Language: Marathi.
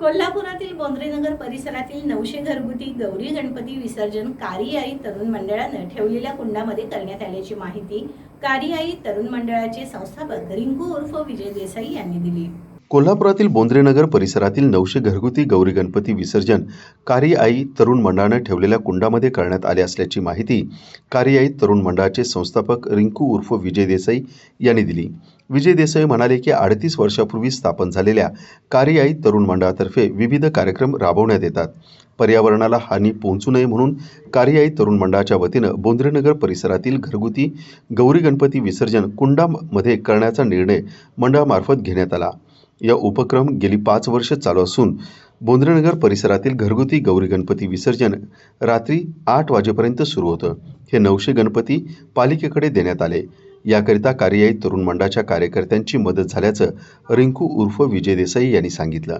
कोल्हापुरातील बोंद्रेनगर परिसरातील नऊशे घरगुती गौरी गणपती विसर्जन कारियाई तरुण मंडळानं ठेवलेल्या कुंडामध्ये करण्यात आल्याची माहिती कारियाई तरुण मंडळाचे संस्थापक रिंकू उर्फ विजय देसाई यांनी दिली. कोल्हापुरातील बोंद्रेनगर परिसरातील नऊशे घरगुती गौरी गणपती विसर्जन कारी आई तरुण मंडळानं ठेवलेल्या कुंडामध्ये करण्यात आले असल्याची माहिती कारी आई तरुण मंडळाचे संस्थापक रिंकू उर्फ विजय देसाई यांनी दिली. विजय देसाई म्हणाले की अडतीस वर्षापूर्वी स्थापन झालेल्या कारी आई तरुण मंडळातर्फे विविध कार्यक्रम राबवण्यात येतात. पर्यावरणाला हानी पोहोचू नये म्हणून कार्यई तरुण मंडळाच्या वतीनं बोंद्रेनगर परिसरातील घरगुती गौरी गणपती विसर्जन कुंडामध्ये करण्याचा निर्णय मंडळामार्फत घेण्यात आला. या उपक्रम गेली पाच वर्ष चालू असून बोंद्रेनगर परिसरातील घरगुती गौरी गणपती विसर्जन रात्री आठ वाजेपर्यंत सुरू होतं. हे नऊशे गणपती पालिकेकडे देण्यात आले. याकरिता कार्यायी तरुण मंडळाच्या कार्यकर्त्यांची मदत झाल्याचं रिंकू उर्फ विजय देसाई यांनी सांगितलं.